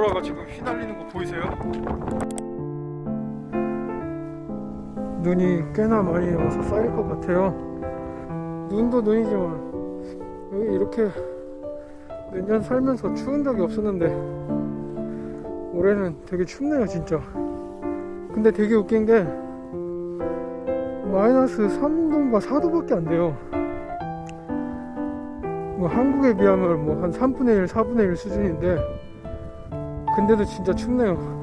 눈보라가 지금 휘날리는 거 보이세요? 눈이 꽤나 많이 와서 쌓일 것 같아요. 눈도 눈이지만 여기 이렇게 몇 년 살면서 추운 적이 없었는데 올해는 되게 춥네요 진짜. 근데 되게 웃긴 게 마이너스 3도인가 4도밖에 안 돼요. 뭐 한국에 비하면 뭐 한 3분의 1, 4분의 1 수준인데 근데도 진짜 춥네요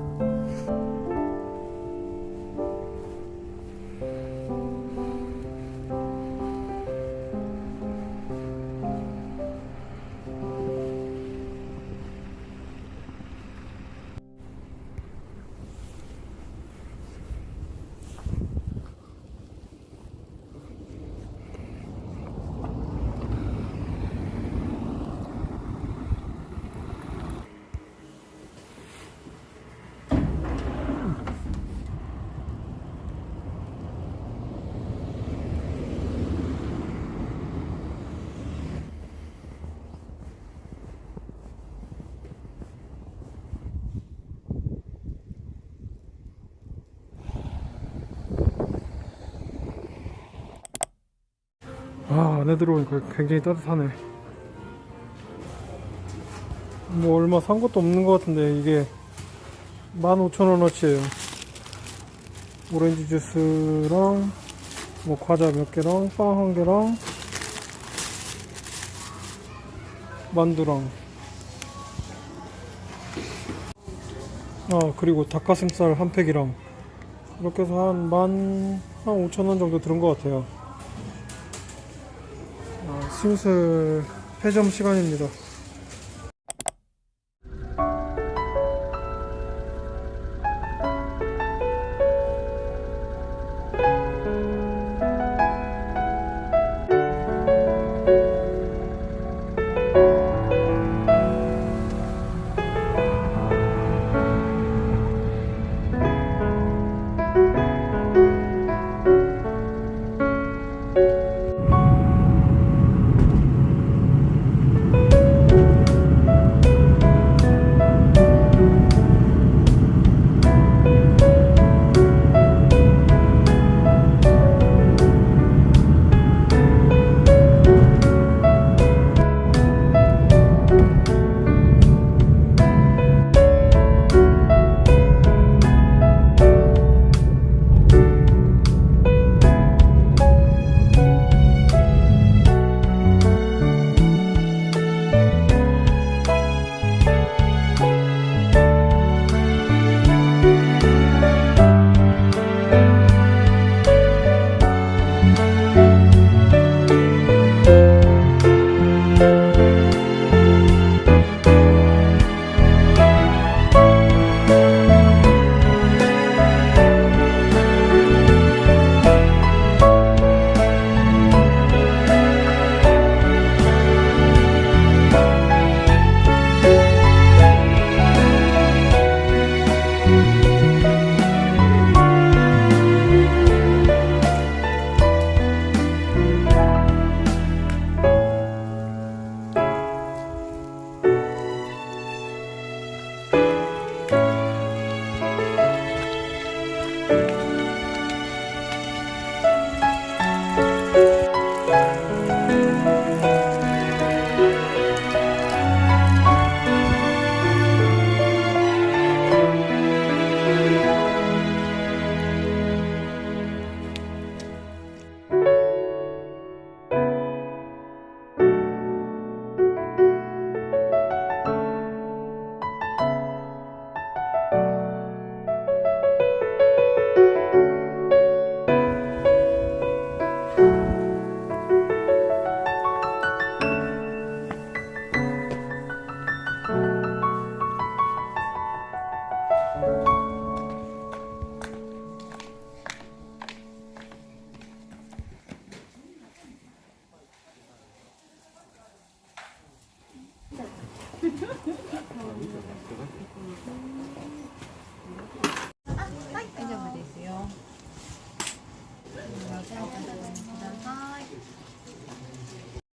안에 들어오니까 굉장히 따뜻하네. 뭐 얼마 산 것도 없는 것 같은데 이게 15,000원어치예요. 오렌지 주스랑 뭐 과자 몇 개랑 빵 한 개랑 만두랑. 아 그리고 닭가슴살 한 팩이랑. 이렇게 해서 한 만 한 5천원 정도 들은 것 같아요. 아, 슬슬 폐점 시간입니다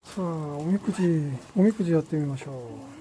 さあおみくじおみくじやってみましょう。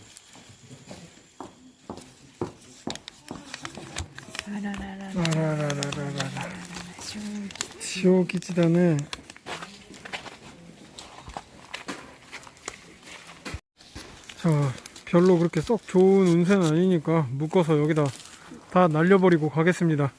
あらららら 아라라라라라 正 지오 기치다네. 자, 별로 그렇게 썩 좋은 운세는 아니니까 묶어서 여기다 다 날려버리고 가겠습니다.